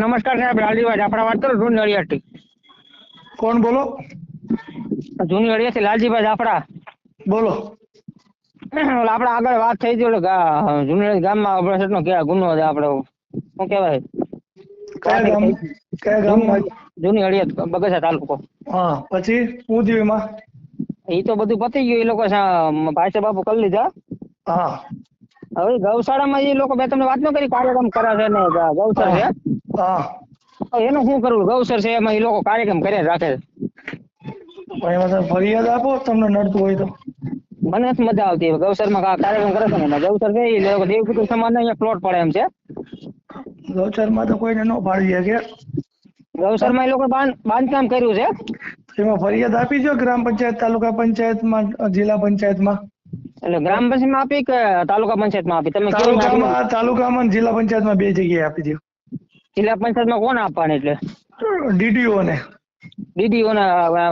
નમસ્કાર સાહેબ લાલજીભાઈ જાફરા વાત કરો જૂની અડિયાથી. કોણ બોલો? જૂની અડિયાથી લાલજીભાઈ જાફરા બોલો. આપડે આપણે આગળ વાત થઈ હતી જૂની ગામમાં અબડાસાનો કે ગુનો છે આપણે શું કહેવાય? કયા ગામમાં જૂની અડિયાદ બગસા તાલુકો. હા પછી હું એ તો બધું પતી ગયું એ લોકો ભાઈ સાહેબ બાપુ કરી લીધા. હા. હવે ગૌશાળામાં એ લોકો મેં તમને વાત ન કરી કાર્યક્રમ કરે છે ને ગા- ગૌસર છે. એનું શું કરવું ગૌસર છે એમાં એ લોકો કાર્યક્રમ કરે રાખે. છે ફરિયાદ આપો તમને નડતું હોય તો. મને જ મજા આવતી. હવે ગૌસરમાં માં કાર્યક્રમ કરે છે ને ગૌસર છે એ લોકો દેવકુટુંબ સમાજને અહીંયા પ્લોટ પડે એમ છે. ગૌચરમાં તો કોઈને ન પાડી શકે. ગૌસરમાં એ લોકો બાંધ- બાંધકામ કર્યું છે. એમાં ફરિયાદ આપી દો ગ્રામ પંચાયત તાલુકા પંચાયતમાં જિલ્લા પંચાયતમાં. એટલે ગ્રામ પંચાયતમાં આપી કે તાલુકા પંચાયતમાં આપી? તમે? તાલુકામાં તાલુકામાં જિલ્લા પંચાયતમાં બે જગ્યાએ આપી દો જિલ્લા પંચાયતમાં કોને આપવાની એટલે? ડીડીઓ ને ડીડીઓ ને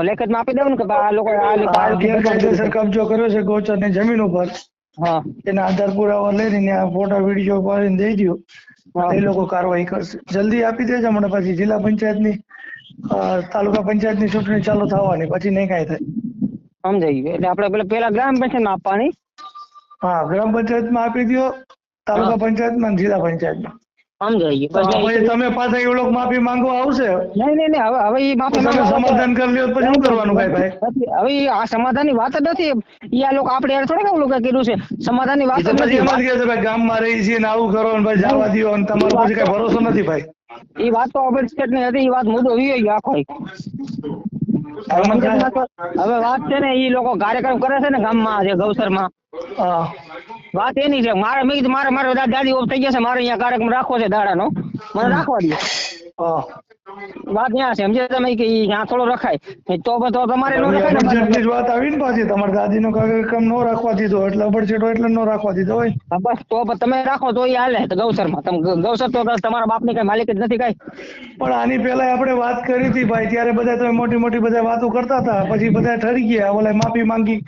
લેખિતમાં આપી દેવું ને કે આ લોકો આ ગેરકાયદેસર કબજો કર્યો છે ગૌચરની જમીન ઉપર. હા. એના આધાર પુરાવા લઈને આ ફોટા વીડિયો પાડીને દઈ દો એ લોકો કાર્યવાહી કરશે. જલ્દી આપી દેજો મને પછી જિલ્લા પંચાયતની તાલુકા પંચાયતની ચૂંટણી ચાલુ થવાની પછી નહીં કાંઈ થાય. સમજાઈ ગયું. એટલે આપણે પેલા પેલા ગ્રામ પંચાયતમાં આપવાની હા ગ્રામ પંચાયતમાં આપી દો તાલુકા પંચાયતમાં માં જિલ્લા પંચાયતમાં. સમજાઈ ગયું. તમે પાછા એ લોકો માફી માંગવા આવશે? નહીં નહીં હવે હવે એ માફી માંગવા સમાધાન કરી લ્યો પછી શું કરવાનું ભાઈ ભાઈ? હવે આ સમાધાનની વાત જ નથી. આ લોકો આપણે યાર થોડા કેવું લોકો કીધું છે. સમાધાનની વાત જ નથી. એમ જ કહે છે ભાઈ ગામમાં રહી છીએ ને આવું કરો ને ભાઈ જવા દો અને તમારો પછી કઈ ભરોસો નથી ભાઈ. એ વાત તો ની હતી એ વાત મુદ્દો વીયો આખો. હવે વાત છે ને એ લોકો કાર્યક્રમ કરે છે ને ગામમાં જે ગૌસરમાં. માં વાત એની છે. મારે મેં કીધું મારે મારે દાદી ઓફ થઈ ગયા છે. મારે અહીંયા કાર્યક્રમ રાખવો છે દાડાનો. મને રાખવા દો. વાત ન્યા સમજે તમે કે ત્યાં થોડો રખાય. તો તો તમારે નો રખાય ને વાત. આવી ને પાછી તમારા દાદીનો કાર્યક્રમ નો રાખવા દીધો એટલે અબડછેટો એટલે નો રાખવા દીધો હોય. બસ તો તમે રાખો તો એ હાલે. ગૌસરમાં તમે ગૌસર તો તમારા બાપની કઈ માલિક જ નથી કઈ. પણ આની પહેલા આપણે વાત કરી હતી ભાઈ ત્યારે બધા તમે મોટી મોટી બધા વાતો કરતા હતા. પછી બધા ઠરી ગયા. ઓલા માફી માંગી.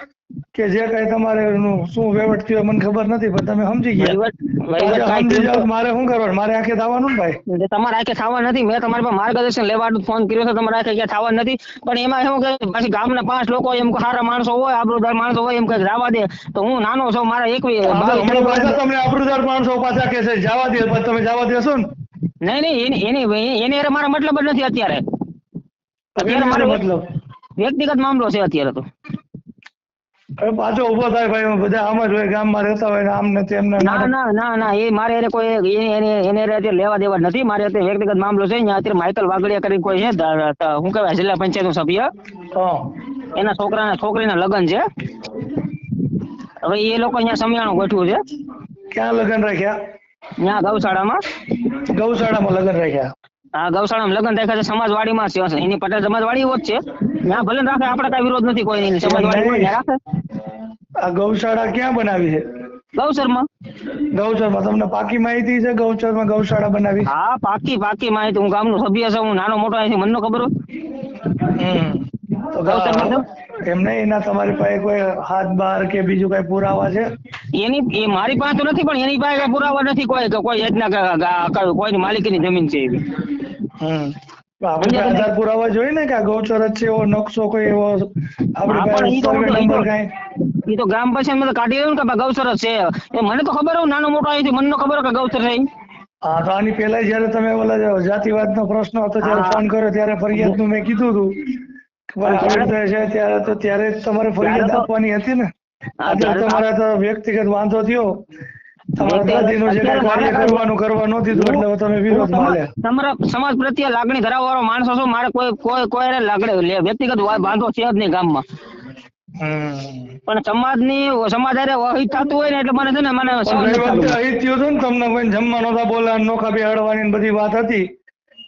કે જે કઈ તમારે શું વહીવટ થયો મને ખબર નથી પણ તમે સમજી ગયા. સમજી મારે શું કરવાનું? મારે આખે થવાનું ને ભાઈ? તમારે આખે થવા નથી. મેં તમારે માર્ગદર્શન લેવાનું ફોન કર્યો છે તમારે આખે ક્યાં થવા નથી. પણ એમાં એવું કે પછી ગામના પાંચ લોકો એમ સારા માણસો હોય આબરૂદાર માણસો હોય એમ કઈ જવા દે તો હું નાનો છું મારા પાછા તમને આબરૂદાર માણસો પાછા કે છે જવા દે પછી તમે જવા દેશો ને? નહીં નહીં એની એની એની મારા મતલબ જ નથી અત્યારે. અત્યારે મારો મતલબ? વ્યક્તિગત મામલો છે અત્યારે તો. પાછો ઊભો થાય ભાઈ બધા આમ જ હોય ગામમાં રહેતા હોય આમ નથી એમને ના ના ના ના એ મારે એને કોઈ એને એને અત્યારે લેવા દેવા નથી. મારે અત્યારે વ્યક્તિગત મામલો છે અહીંયા અત્યારે માઇકલ વાગડિયા કરી કોઈ છે શું કહેવાય જિલ્લા પંચાયતનો સભ્ય. એના છોકરાના છોકરીના લગ્ન છે. હવે એ લોકો અહીંયા સમિયાણું ગોઠવું છે. ક્યાં લગ્ન રાખ્યા? ત્યાં ગૌશાળામાં. ગૌશાળામાં લગ્ન રાખ્યા? આ ગૌશાળામાં લગ્ન રાખ્યા છે સમાજવાડીમાં છે એની પટેલ સમાજવાડી જ છે. ત્યાં ભલે રાખે આપણે કઈ વિરોધ નથી કોઈ એની સમાજવાડી રાખે. આ ગૌશાળા ક્યાં બનાવી છે? ગૌસરમાં ગૌચરમાં તમને પાકી માહિતી છે ગૌચરમાં ગૌશાળા બનાવી? હા પાકી પાકી માહિતી. હું ગામનો સભ્ય છું હું નાનો મોટો અહીંથી મને ખબર હોય? હમ. તો ગૌચરમાં ગા- એમ નહીં એના તમારી પાસે કોઈ હાથ બાર કે બીજું કઈ પુરાવા છે? એની એ મારી પાસે તો નથી પણ એની પાસે પુરાવા નથી કોઈ કોઈ રીતના કોઈ માલિકીની જમીન છે એવી. આપણે આધાર પુરાવા જોઈએ ને કે આ ગૌચરજ છે એવો નકશો કોઈ એવો આપણી તો તો- નંબર કાંઈ? એ તો ગ્રામ પંચાયતમાં કાઢી દેવું કે ભાઈ છે. એ મને તો ખબર હોય નાનો મોટો અહીંથી મને ખબર કે ગૌચર છે હા તો આની પહેલા જયારે તમે ઓલા જે જાતિવાદનો પ્રશ્ન હતો ત્યારે હા. ફોન કર્યો ત્યારે ફરિયાદનું મેં કીધું હતું. છે ત્યારે તો ત્યારે જ તમારે ફરિયાદ આપવાની હતી ને. તમારે તો વ્યક્તિગત વાંધો થયો. સમાજ- પ્રત્યે લાગણી ધરાવવા વાળો માણસો છો મારે કોઈ કોઈ કોઈ લાગણી વ્યક્તિગત વાંધો છે જ નહીં ગામમાં. પણ સમાજની સમાજ અહિત થતું હોય ને એટલે મને છે ને મને સહન પણ નથી ગઈ વખતે થતું. અહીં થયું હતું ને તમને કોઈ જમવા નતા બોલા નોખા બેહાડવાની બધી વાત હતી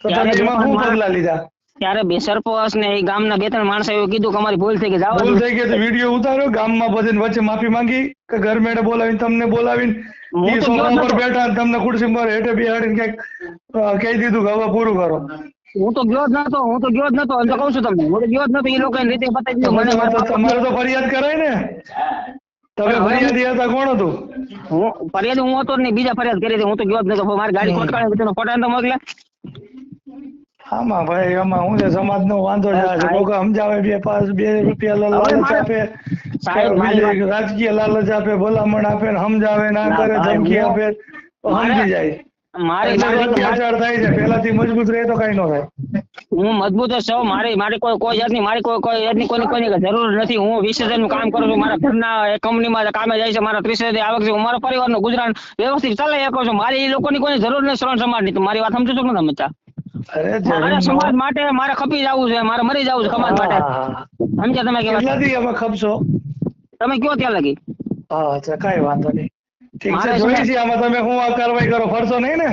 તો તમે એમાં શું પગલા લીધા? ત્યારે બે સરપંચ ને એ ગામના બે ત્રણ માણસો એવું કીધું કે અમારી ભૂલ થઈ ગઈ જાવ ભૂલ થઈ ગઈ તો વીડિયો ઉતાર્યો ગામમાં બધાને વચ્ચે માફી માંગી કે ઘર મેળે બોલાવીને તમને બોલાવીને હું તો સોફા ગયો જ નતો. બેઠા તમને ખુરશી પર હેઠે બેહાડીને કંઈક કહી દીધું કે હવે પૂરું કરો. હું તો ગયો જ નતો હું તો ગયો જ નતો તો કહું છું તમને હું તો ગયો જ નતો એ લોકો રીતે બતાવી દીધું મને તમારે તો- ફરિયાદ કરાય ને. તમે ફરિયાદી હતા કોણ હતું? હું ફરિયાદ હું હતો નહીં બીજા ફરિયાદ કરી હતી હું તો ગયો જ નતો મારી ગાડી ખોટકાણી તેનો ફોટા તો મોકલે આમાં ભાઈ આમાં હું છે સમાજ નો વાંધો છે લોકો સમજાવે બે પાંચ બે રૂપિયા લાલચ આપે રાજકીય લાલચ આપે ભલામણ આપે ને સમજાવે ના કરે ધમકી આપે તો સમજી જાય. મારી થાય છે મજબૂત રહે તો કઈ ન થાય. હું મજબૂત જ છું મારી મારી કોઈ કોઈ જાતની મારી કોઈ કોઈ જાતની કોઈની કોઈની જરૂર નથી હું વીસનું કામ કરું છું મારા ઘરના કંપનીમાં કામે જાય છે મારા ત્રીસ હજાર આવક છે હું મારા પરિવારનું ગુજરાન વ્યવસ્થિત ચલાવી શકો છું મારી એ લોકોની કોઈ જરૂર નથી શ્રવણ સમાજની તો મારી વાત સમજો છો કે અરે મારે સમાજ માટે મારે ખપી જવું છે મારે મરી જવું છે સમાજ માટે. સમજ્યા તમે કે વાત? અમે ખપશો. તમે કયો ત્યાં લગી? હા અચ્છા કઈ વાંધો નહીં. ઠીક છે મારે છે- આમાં તમે શું આ કાર્યવાહી કરો ફરશો નહીં ને?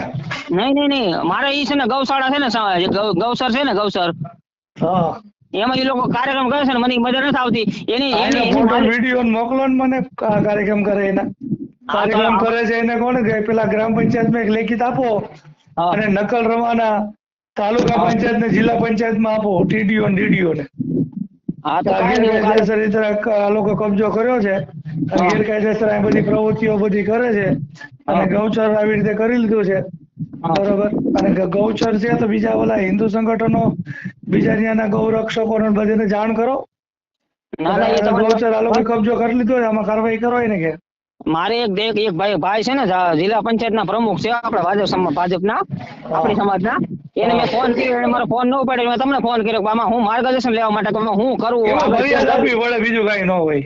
નહીં નહીં નહીં. મારે ઈ છે ને ગૌશાળા છે ને સા- જે ગૌ- ગૌસર છે ને ગૌસર. હા. એમાં એ લોકો કાર્યક્રમ કરે છે ને મને મજા નથી આવતી. એની એની વીડિયો મોકલો ને મને કાર્યક્રમ કરે એના. કાર્યક્રમ કરે છે એને કોને કે પેલા ગ્રામ પંચાયતમાં એક લેખિત આપો અને નકલ રવાના તાલુકા પંચાયત ને જિલ્લા પંચાયતમાં આપો ટીડીઓ ને ડીડીઓ ને આ કાંઈ નહીં, હું કાલે- ગેરકાયદેસર રીતે આ લોકો કબજો કર્યો છે. ગેરકાયદેસર આ બધી પ્રવૃત્તિઓ બધી કરે છે. અને ગૌચર આવી રીતે કરી લીધું છે. બરોબર? અને ગૌચર છે તો બીજા ઓલા હિન્દુ સંગઠનો બીજા ત્યાંના ગૌરક્ષકો ને બધાને જાણ કરો. ના ના ગૌચર આ લોકો કબજો કરી લીધો છે. આમાં કાર્યવાહી કરો ને કે? મારે એક એક ભાઈ ભાઈ છે ને જિલ્લા પંચાયત ના પ્રમુખ છે આપણા ભાજપ સમાજ ભાજપના આપણી સમાજના. એને મેં ફોન કર્યો એને મારો ફોન ન ઉપાડ્યો મેં તમને ફોન કર્યો કે આમાં હું માર્ગદર્શન લેવા માટે કરવું ફરિયાદ શું આપવી બીજું કઈ ન હોય.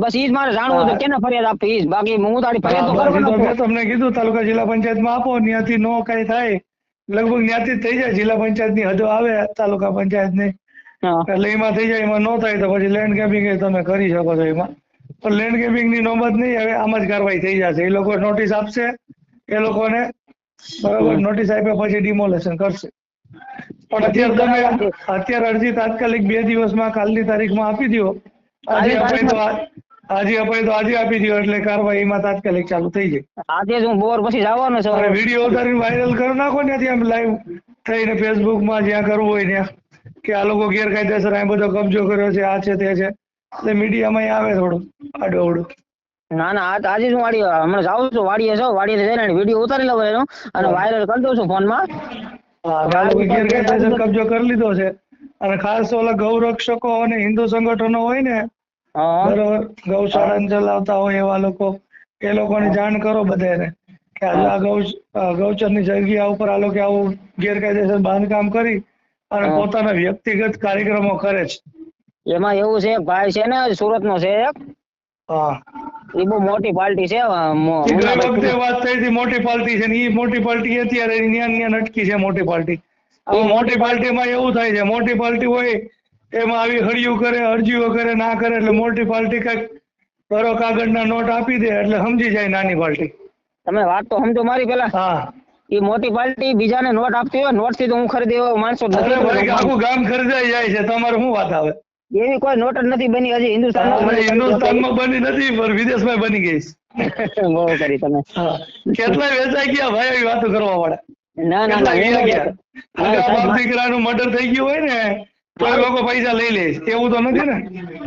બસ ઈ જ મારે જાણવું હતું કેને ફરિયાદ આપી ઈ બાકી હું તારી ફરિયાદ તો કરવાનો મેં તમને કીધું તાલુકા જિલ્લા પંચાયતમાં આપો ત્યાંથી નો કઈ થાય. લગભગ ત્યાંથી થઈ જાય જિલ્લા પંચાયતની હદો આવે તાલુકા પંચાયતની એટલે એમાં થઈ જાય એમાં ન થાય તો પછી લેન્ડ કેપિંગ તમે કરી શકો છો એમાં. પણ લેન્ડકેપિંગની નોબત નહીં હવે આમ જ કાર્યવાહી થઈ જશે. એ લોકો નોટિસ આપશે એ લોકોને બરાબર. નોટિસ આપ્યા પછી ડિમોલેશન કરશે. પણ અત્યારે તમે અત્યારે અરજી તાત્કાલિક બે દિવસમાં કાલની તારીખમાં આપી દો આજે અપાય તો આજે અપાય તો આજે આપી દો એટલે કાર્યવાહીમાં તાત્કાલિક ચાલુ થઈ જાય. આજે હું બોર પછી જવાનો છું. અરે વીડિયો ઉતારીને વાયરલ કરી નાખો ને ત્યાં લાઈવ થઈને ફેસબુકમાં જ્યાં કરવું હોય ત્યાં. કે આ લોકો ગેરકાયદેસર આ બધો કબજો કર્યો છે આ છે તે છે. એટલે મીડિયામાં આવે થોડું આડું અવડું ના ના આ- આજે જ હું વાડી હમણાં જાઉં છું વાડીએ જાઉં વાડીએ જઈને વીડિયો ઉતારી લઉં એનો અને વાયરલ કરી દઉં છું ફોનમાં. કબજો કરી લીધો છે. અને ખાસ ઓલા ગૌરક્ષકો અને હિન્દુ સંગઠનો હોય ને બરોબર ગૌશાળા ચલાવતા હોય એવા લોકો એ લોકોની જાણ કરો બધાને કે આજે આ ગૌ ગૌચરની જગ્યા ઉપર આ લોકો આવું ગેરકાયદેસર બાંધકામ કરી અને પોતાના વ્યક્તિગત કાર્યક્રમો કરે છે. એમાં એવું છે એક ભાઈ છે ને સુરત નો છે એક એ બહુ મોટી પાર્ટી છે વખતે વાત થઈ હતી મોટી પાર્ટી છે ને એ મોટી પાર્ટી અત્યારે ન્યા ન્યા નટકી છે મોટી પાર્ટી હવે મોટી પાર્ટીમાં એવું થાય છે મોટી પાર્ટી હોય એમાં આવી હળિયું કરે અરજીઓ કરે ના કરે એટલે મોટી પાર્ટી કંઈક કરો કાગળના નોટ આપી દે એટલે સમજી જાય નાની પાર્ટી તમે વાત તો સમજો મારી પેલા. હા. એ મોટી પાર્ટી બીજાને નોટ આપતી હોય નોટથી તો હું ખરીદી એવો માણસો આખું ગામ ખરીદાઈ જાય છે તમારે શું વાત આવે? એવી કોઈ નોટ જ નથી બની હજી હિન્દુસ્તાન. હિન્દુસ્તાનમાં બની નથી પણ વિદેશમાં બની ગઈ. બહુ કરી તમે. કેટલા વેચાઈ ગયા? ભાઈ આવી વાતો કરવા વાળા. ના ના ના દીકરાનું મર્ડર થઈ ગયું હોય ને તો લોકો પૈસા લઈ લે. એવું તો નથી ને?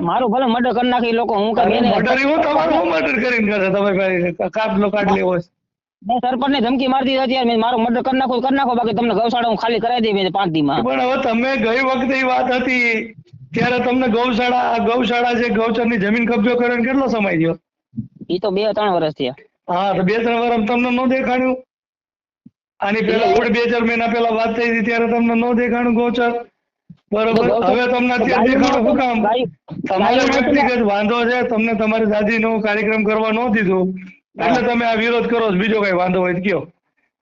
મારું ભલે મર્ડર કરી નાખી લોકો હું કઈ મર્ડર એવું તમારું શું મર્ડર કરીને કરે તમે ભાઈ કાટલો કાઢ લેવો મેં સરપંચ ને ધમકી મારી દીધી હતી મેં મર્ડર કરી નાખો કરી નાખો બાકી તમને ગૌશાળા હું ખાલી કરાવી દઈ પાંચ દી માં પણ હવે તમે ગઈ વખતે વાત હતી ત્યારે તમને ગૌશાળા આ ગૌશાળા છે ગૌચરની જમીન કબજો કર્યો કેટલો સમય થયો? એ તો બે ત્રણ વર્ષ થયા. હા તો બે ત્રણ વાર તમને ન દેખાણ્યું? આની પેલા આપણે બે ચાર મહિના પેલા વાત થઈ હતી ત્યારે તમને ન દેખાણું ગૌચર? બરોબર? હવે તમને અત્યારે દેખાણું શું કામ? તમારે વ્યક્તિગત વાંધો છે તમને તમારી દાદીનો કાર્યક્રમ કરવા ન દીધું. એટલે તમે આ વિરોધ કરો બીજો કઈ વાંધો હોય કયો.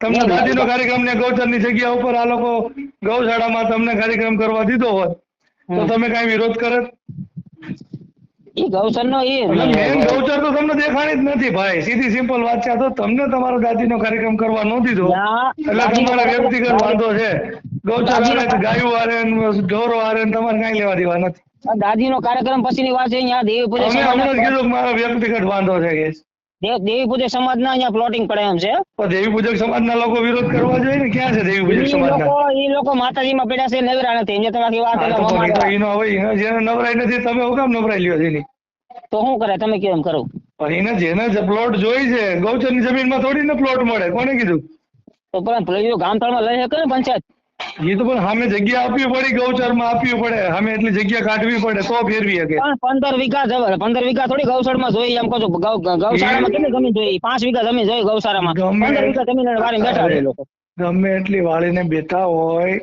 તમને દાદીનો કાર્યક્રમ ને ગૌચરની જગ્યા ઉપર આ લોકો ગૌશાળામાં તમને કાર્યક્રમ કરવા દીધો હોત તો. તમે કઈ વિરોધ કરત એ ગૌચર નો એ. મેન ગૌચર તો તમને દેખાણી જ નથી ભાઈ. સીધી સિમ્પલ વાત છે. તો તમને તમારા દાદીનો કાર્યક્રમ કરવા ન દીધો. એટલે તમારા વ્યક્તિગત વાંધો છે. ગૌચર દાદીનો- આરે ગાયું આરે ઢોરો આરે તમારે કઈ લેવા દેવા નથી. દાદી નો કાર્યક્રમ પછી ની વાત છે અહીંયા દેવી પૂજક અમે હમણાં જ કીધું મારો વ્યક્તિગત વાંધો છે દેવી પૂજક સમાજ ના અહીંયા પ્લોટિંગ પડે એમ છે. દેવી પૂજક સમાજના લોકો વિરોધ કરવા જોઈએ ને? ક્યાં છે દેવી પૂજક ઈ સમાજના? લોકો ઈ લોકો માતાજી માં પડ્યા છે નવરા નથી. અહીંયા તમારી વાત હા, એટલે તો પણ ઈ તો મમ્મા- ઈનો હોય ઈનો જેને નવરાઈ નથી તમે હું કામ નવરાઈ લ્યો એની તો શું કરે? તમે કેમ કરો? પણ એને જેને જે પ્લોટ જોઈ છે ગૌચરની જમીનમાં થોડી ને પ્લોટ મળે. કોને કીધું? તો પણ પેલું ગામતળમાં લઈ શકે ને પંચાયત? એ તો પણ સામે જગ્યા આપવી પડી ગૌચરમાં આપવી પડે. સામે એટલી જગ્યા કાઢવી પડે તો ફેરવી શકે. પંદર વીઘા પંદર વીઘા થોડી ગૌશાળામાં જોઈએ એમ કહો છું. ગૌશાળામાં કેટલી જમીન જોઈએ. પાંચ વીઘા જમીન જોઈએ ગૌશાળામાં. પંદર વીઘા જમીન વાળી બેઠા હોય લોકો. ગમે એટલી વાળીને બેઠા હોય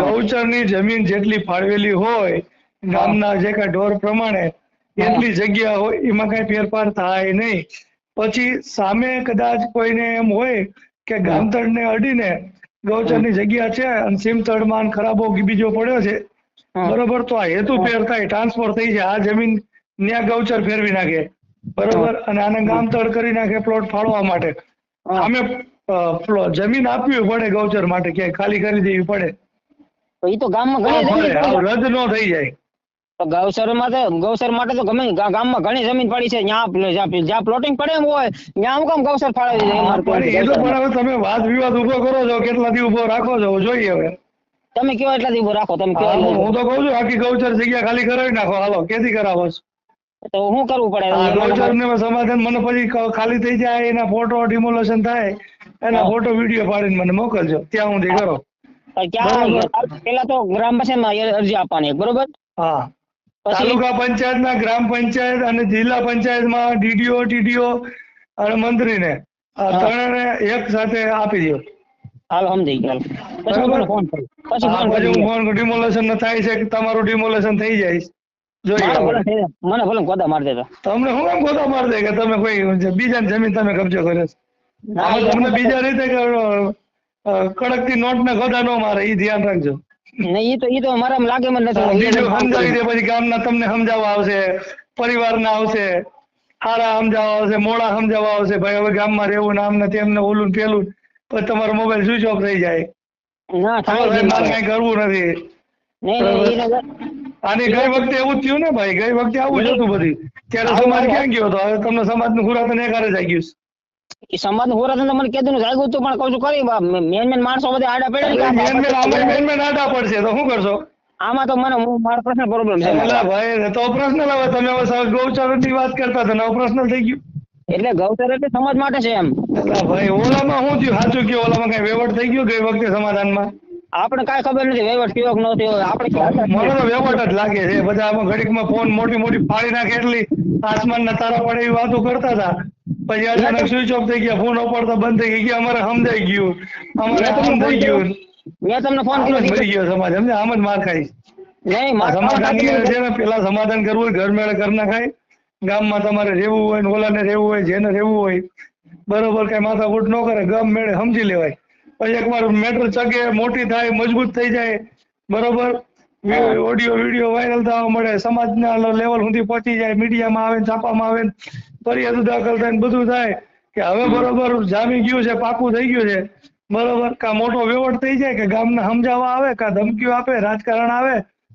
ગૌચરની જમીન જેટલી ફાળવેલી હોય ગામના જે કાંઈ ઢોર પ્રમાણે એટલી જગ્યા હોય એમાં કઈ ફેરફાર થાય નહીં. પછી સામે કદાચ કોઈને એમ હોય કે ગામતળને અડીને ગૌચરની જગ્યા છે અને સીમતળમાં ખરાબો બીજો પડ્યો છે. બરોબર તો આ હેતુ ફેર થાય ટ્રાન્સફર થઈ જાય. આ જમીન ન્યા ગૌચર ફેરવી નાખે. બરોબર અને આને ગામતળ કરી નાખે પ્લોટ ફાળવા માટે. અમે જમીન આપવી પડે ગૌચર માટે ક્યાંય ખાલી કરી દેવી પડે. તો એ તો ગામમાં રદ ન થઈ જાય. તો માટે તો ગૌસર માટે તો ગમે ગામમાં ઘણી જમીન પડી છે ત્યાં જ્યાં પ્લોટિંગ પડે એમ હોય ત્યાં હું કામ ગૌસર ફાળવી દે એ તો પણ હવે તમે વાદ વિવાદ ઊભો કરો છો કેટલા દી ઊભો રાખો છો જોઈએ હવે. તમે કેવા એટલા દી ઊભો રાખો તમે કેવા હું તો કહું છું આખી ગૌચર જગ્યા ખાલી કરાવી નાખો હાલો કેથી કરાવો છો? તો શું કરવું પડે? આ ગૌચર ને સમાધાન મને પછી ખાલી થઈ જાય એના ફોટો ડિમોલેશન થાય એના ફોટો વીડિયો પાડીને મને મોકલજો ત્યાં સુધી કરો. ક્યાં પેલા તો ગ્રામ પંચાયતમાં અરજી આપવાની બરોબર? હા. તાલુકા પંચાયતના ગ્રામ પંચાયત અને જિલ્લા પંચાયતમાં ડીડીઓ ટીડીઓ અને મંત્રીને. ત્રણેને એક સાથે આપી દો હાલો સમજી ગયો. પછી હું ફોન કરું પછી ફોન કરું હું ફોન ડિમોલેશન થાય છે કે તમારું ડિમોલેશન થઈ જાય જોઈએ. મને ભલે ગોદા મારી દેતો તમને હું એમ ગોતા માર દે કે તમે કોઈ બીજાની જમીન તમે કબજો કર્યો છે. ના, તમને બીજા રીતે કે, અ, નોટ ને ગોદા ન મારે એ ધ્યાન રાખજો. નહીં ઈ તો ઈ તો અમારા લાગે મને નથી. સમજાવી દે પછી ગામના તમને સમજાવવા આવશે પરિવારના આવશે હારા સમજાવવા આવશે મોડા સમજાવવા આવશે. ભાઈ હવે ગામમાં રહેવું નામ નથી ને તેમ ને ઓલું ને પેલું પછી તમારો મોબાઈલ સ્વિચ ઓફ થઈ જાય. ના થાય કઈ કરવું નથી. ને- આની ગઈ વખતે એવું જ થયું ને ભાઈ ગઈ વખતે આવું જ હતું બધી. ત્યારે સમાજ ક્યાં ગયો હતો? હવે તમને સમાજ સમાજનું ખુરાતન એકારે જ આવી ગયું છે. સંવાદ સમાજનું હોરાતન તો મને ને જાગ્યું હતું પણ કહું છું કરી મેન મેન માણસો બધા આડા પડે ને કે આ મેન મેન આમાં મેન મેન આડા પડશે તો શું કરશો? આમાં તો મને હું મારો પ્રશ્ન પ્રોબ્લેમ છે. એટલે ભાઈ તો પ્રશ્ન લાવો. તમે હવે ગૌચરની વાત કરતા હતા ને પ્રશ્ન થઈ ગયું. એટલે ગૌચર એટલે સમાજ માટે છે એમ. એટલે ભાઈ ઓલામાં શું થયું? સાચું કયો ઓલામાં કઈ વેવટ થઈ ગયો ગઈ વખતે સમાધાનમાં? આપણે કાંઈ ખબર નથી વહીવટ કયો ન થયો આપણે મને તો વેવટ જ લાગે છે. બધા આમાં ઘડીકમાં ફોન મોટી મોટી ફાડી નાખે એટલી આસમાનના તારા પડે એવી વાતો કરતા હતા. પછી અચાનક સ્વિચ ઓફ થઈ ગયા ફોન ઉપાડતા બંધ થઈ ગયા અમારે સમજાઈ ગયું. અમારે કર્યો. ગયું. મેં તમને ફોન કર્યો. મરી ગયો સમાજ સમજે આમ જ માર ખાઈ સમાધાન પેલા સમાધાન કરવું હોય ઘર મેળે કરી નાખાય. ગામમાં તમારે રહેવું હોય ને ઓલાને રહેવું હોય જેને રહેવું હોય બરોબર કઈ માથાકૂટ ન કરે ગામ મેળે સમજી લેવાય. પછી એકવાર મેટર ચગે મોટી થાય મજબૂત થઈ જાય બરોબર? ઓડિયો વીડિયો વાયરલ થવા મળે સમાજના લેવલ સુધી પહોંચી જાય મીડિયામાં આવે છાપામાં આવે ને. ફરિયાદ દાખલ થાય બધું થાય કે હવે બરોબર જામી ગયું છે પાકું થઈ ગયું છે. બરોબર કા મોટો વેવટ થઈ જાય કે ગામને સમજાવવા આવે કા ધમકીઓ આપે રાજકારણ આવે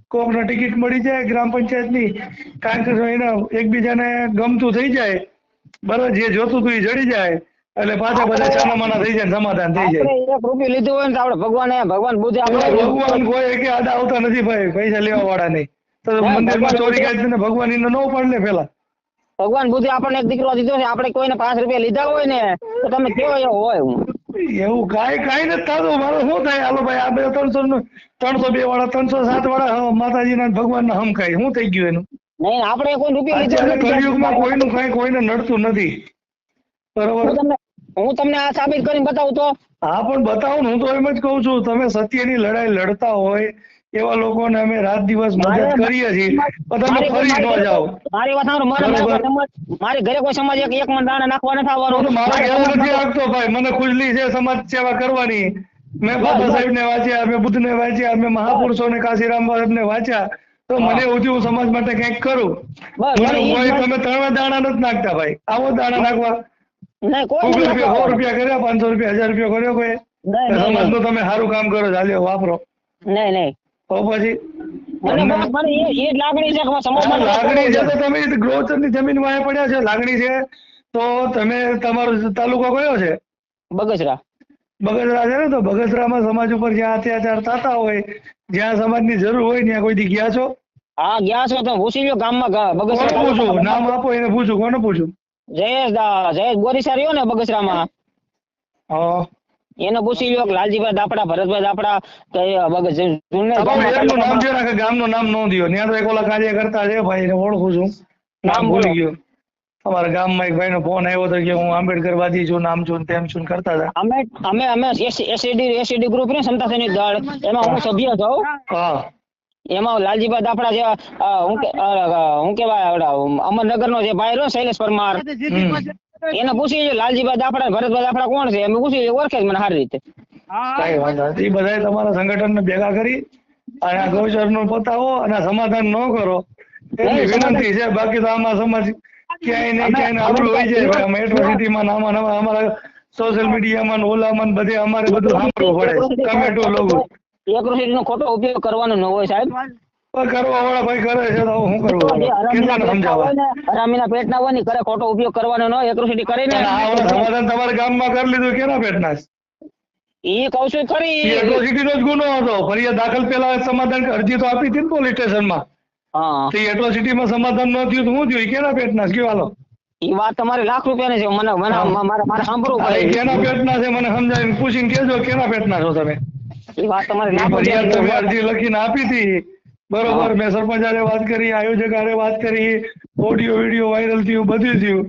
કોકને ટિકિટ મળી જાય ગ્રામ પંચાયતની કારણ કે એને એકબીજાને ગમતું થઈ જાય બરાબર જે જોતું હતું એ જડી જાય એટલે પાછા બધા ચાનામાના થઈ જાય સમાધાન થઈ જાય. એક રૂપિયો લીધું હોય ને તો આપણે ભગવાન ભગવાન બુદ્ધિ આપણે ભગવાન કોઈ કે આડા આવતા નથી ભાઈ પૈસા લેવા વાળા નહીં. તો મંદિરમાં ચોરી કરી ભગવાન એને ન પડે પેલા ભગવાન બુદ્ધિ આપણને એક દીકરો દીધો છે આપણે કોઈને પાંચ રૂપિયા લીધા હોય ને તો તમે કેવો એવો હોય હું? એવું કાંઈ કાંઈ નથી થતું. મારે શું થાય? હાલો ભાઈ આ બે ત્રણસો ત્રણસો બે વાળા ત્રણસો સાત વાળા માતાજીના ભગવાનના હમખાય. શું થઈ ગયું એનું? નહીં આપણે કોઈ રૂપિયા લીધા કલયુગમાં કોઈનું કાંઈ કોઈને નડતું નથી. બરોબર? હું તમને હું તમને આ સાબિત કરીને બતાવું તો? હા પણ બતાવું હું તો એમ જ કહું છું તમે સત્યની લડાઈ લડતા હોય એવા લોકોને અમે રાત દિવસ મદદ કરીએ છીએ. પણ તમે ફરી ન જાઓ. મારી વાત સાંભળો મારે ઘરે કોઈ સમાજ એક એક દાણા નાખવા નથી આવવાનો. મારે એવું નથી સમાજ- ભાઈ. મને ખુજલી છે સમાજ સેવા કરવાની. મેં બાબા સાહેબ ને વાંચ્યા મેં બુદ્ધ ને વાંચ્યા મેં મહાપુરુષો ને કાશીરામ સાહેબ ને વાંચ્યા. તો મને એવું થયું હું સમાજ માટે કંઈક કરું. મને મને તમે ત્રણ દાણા નથી નાખતા ભાઈ. આવો દાણા નાખવા. સો રૂપિયા કર્યા પાંચસો રૂપિયા હજાર રૂપિયા કર્યો કોઈ. સમાજનું તમે સારું કામ કરો ચાલ્યો વાપરો. નહીં નહીં. તો પછી મને બસ મને એ એ જ લાગણી છે કે મારા સમાજમાં હા, લાગણી છે તો તમે ગ્રોચરની જમીન વાય પડ્યા છે લાગણી છે તો તમે તમારો તાલુકો કયો છે? બગસરા. બગસરા છે ને તો બગસરામાં સમાજ ઉપર જ્યાં અત્યાચાર થતા હોય જ્યાં સમાજની જરૂર હોય ત્યાં કોઈ દી ગયા છો? હા ગયા છો તમે પૂછી લો ગામમાં બગસરા પૂછું? નામ આપો એને પૂછું કોને પૂછું? જયેશ દા- જયેશ ગોરીસા રહ્યો ને બગસરામાં. હા. એને પૂછી લ્યો લાલજીભાઈ દાપડા ભરતભાઈ દાપડા એ નામ છે ને ગામનું નામ ન દિયો. ત્યાં તો એક ઓલા કાર્યકર્તા છે ભાઈ એને ઓળખું છું. નામ ભૂલી ગયો. અમારા ગામમાં એક ભાઈનો ફોન આવ્યો હતો કે હું આંબેડકરવાદી છું નામ છું તેમ છું ને કરતા હતા. અમે અમે અમે એસએડી એસએડી ગ્રુપ ને સમતા સૈનિક દળ. એમાં હું સભ્ય છું હા. એમાં લાલજીભાઈ દાપડા જે હું હું કેવાય અમરનગર નો જે ભાઈ રહ્યો શૈલેષ પરમાર. એને પૂછી લો લાલજીભાઈ દાપડા ભરતભાઈ દાફડા કોણ છે? એમ પૂછી ઓળખે મને સારી રીતે. કઈ વાંધો નથી. બધાય તમારા સંગઠનને ભેગા કરી અને આ ગૌચરનું પતાવો અને સમાધાન ન કરો. એની વિનંતી છે બાકી તો આમાં સમાજ ક્યાંય નહીં ક્યાંય આપણું હોય છે એટ્રોસિટીમાં ને આમાં આમાં અમારા સોશિયલ મીડિયામાં માં ઓલામાં ને બધે અમારે બધું સાંભળવું પડે. કમેટો લોકો એક્રોસિટી નો ખોટો ઉપયોગ કરવાનો ન હોય સાહેબ. કરવા ભાઈ કરે છે તો હવે? કરવું કેટલાને સમજાવવા હરામીના પેટના હોય ને કરે ખોટો ઉપયોગ કરવાનો ન એક્રોસિટી કરીને અને આ ઓલા સમાધાન તમારા ગામમાં કરી લીધું કેના પેટના? છે? કહું છું ખરી. એ એટ્રોસિટીનો જ ગુનો હતો ફરિયાદ દાખલ પેલા સમાધાન અરજી તો આપી હતી ને પોલીસ સ્ટેશનમાં હા. તો એટ્રોસિટીમાં સમાધાન ન થયું તો શું થયું? કેના પેટના? કયો હાલો ઈ વાત તમારે લાખ રૂપિયાની છે મને મને મારે મારે સાંભળવું પડે. કેના પેટના છે? મને સમજાવીને પૂછીને કેજો કેના પેટના છો તમે? એ વાત તમારી એ લાખ રૂપિયા અરજી લખીને આપી હતી. બરોબર મેં સરપંચારે વાત કરી આયોજકારે વાત કરી ઓડિયો વિડિયો વાયરલ થયું બધું થયું.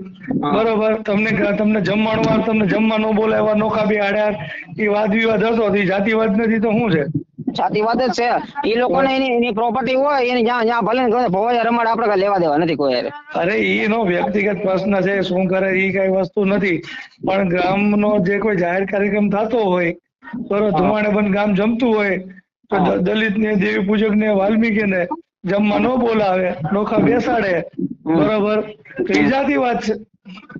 બરોબર તમને તમને જમવાનું તમને જમવા ન બોલાવ્યા નોખા બી આડ્યા એ વાદ વિવાદ હતો તો ઈ જાતિવાદ નથી તો શું છે? વાત જ છે. ઈ લોકોને એની એની પ્રોપર્ટી હોય એની જ્યાં જ્યાં ભલે ને ભવાઈ રમાડ આપણે લેવા દેવા નથી કોઈ. અરે એનો વ્યક્તિગત પ્રશ્ન છે શું કરે એ કઈ વસ્તુ નથી. પણ ગ્રામનો જે કોઈ જાહેર કાર્યક્રમ થતો હોય બરોબર ધુમાડે બંધ ગામ જમતું હોય તો દલિત ને દેવી પૂજક ને વાલ્મીકી ને જમવા ન બોલાવે નોખા બેસાડે. બરોબર? તો ઈ જાતિવાદ છે.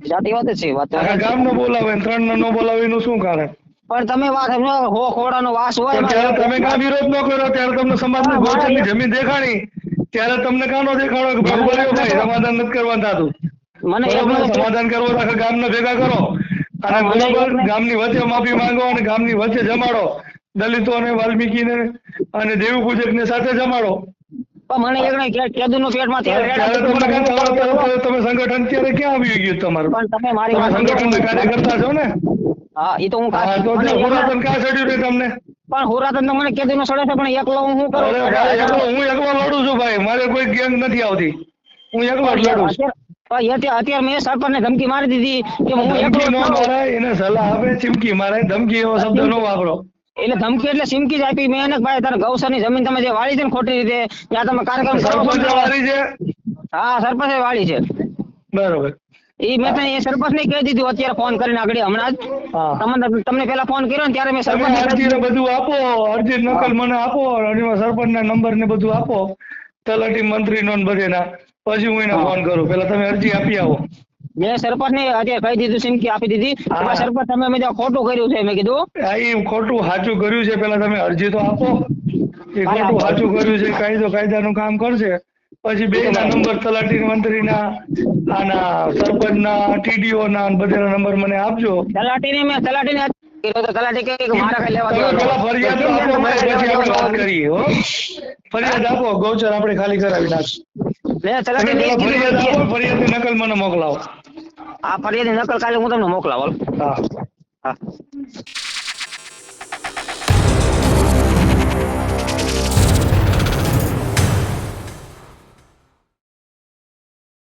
વાત છે વાત. ગામ ન બોલાવે ને ત્રણ ન બોલાવે એનું શું કારણ? પણ તમે વાત સમજો હો ખોડાનો વાસ હોય ત્યારે તમે કા વિરોધ ન કર્યો ત્યારે તમને સમાજની ગૌચરની જમીન દેખાણી ત્યારે તમને કાનો દેખાડો કે બોલ્યો ભાઈ સમાધાન નથી કરવાનું થતું. મને સમાધાન કરવો આખા ગામને ભેગા કરો. અને બરોબર? ગામની વચ્ચે માફી માંગો અને ગામની વચ્ચે જમાડો. દલિતો અને વાલ્મીકીને અને દેવી પૂજકને સાથે જમાડો મને તમે સંગઠન ત્યારે ક્યાં આવી ગયું તમારું? તમે મારી તમે કાર્યકર્તા છો ને? હા એ તો હું પુરાતન ચડ્યું રે તમને? પણ હોરાતન તો મને કેદુનો સડે છે પણ એકલો હું શું કરું? એકલો હું એકલો લડું છું ભાઈ મારે કોઈ ગેંગ નથી આવતી. હું એકલો જ લડું છું. અત્યારે મેં સરપંચને ધમકી મારી દીધી કે હું એકલો ન એને સલાહ આપે ચીમકી મારે ધમકી એવો શબ્દ ન વાપરો. એટલે ધમકી એટલે સિમકી જ આપી. મેં એને ભાઈ તારે ગૌસરની જમીન તમે જે વાળી છે ને ખોટી રીતે ત્યાં તમે કાર્યક્રમ કરો સરપંચ ને- વાળી છે? હા સરપંચે વાળી છે. બરોબર. એ મેં તને એ સરપંચને કહી દીધું અત્યારે ફોન કરીને આગળ હમણાં જ. તમને તમને પેલા ફોન કર્યો ને ત્યારે મેં સરપંચ અરજી ને બધું આપો અરજી નકલ મને આપો અને સરપંચ ના નંબર ને બધું આપો. તલાટી મંત્રી નો ને. બધેના પછી હું એને ફોન કરું. પેલા તમે અરજી આપી આવો. મેં સરપંચને આજે કહી દીધું સિમકી આપી દીધી. સરપંચ તમે મેં ખોટું કર્યું છે મેં કીધું. આ ખોટું સાચું કર્યું છે. પેલા તમે અરજી તો આપો. એ ખોટું સાચું કર્યું છે કાયદો કાયદાનું કામ કરશે. પછી બે ના નંબર તલાટી મંત્રીના આના સરપંચના ટીડીઓ ના બધા નંબર મને આપજો. મેં તલાટી લેવા તમે દેવા પેલા ફરિયાદ આપો ફરિયાદ આપો. ગૌચર આપણે ખાલી કરાવી નાખશું. મેં પેલા કીધું. ફરિયાદની નકલ મને મોકલાવો. આ ફરિયાદની નકલ કાલે હું તમને મોકલાવું હા હા.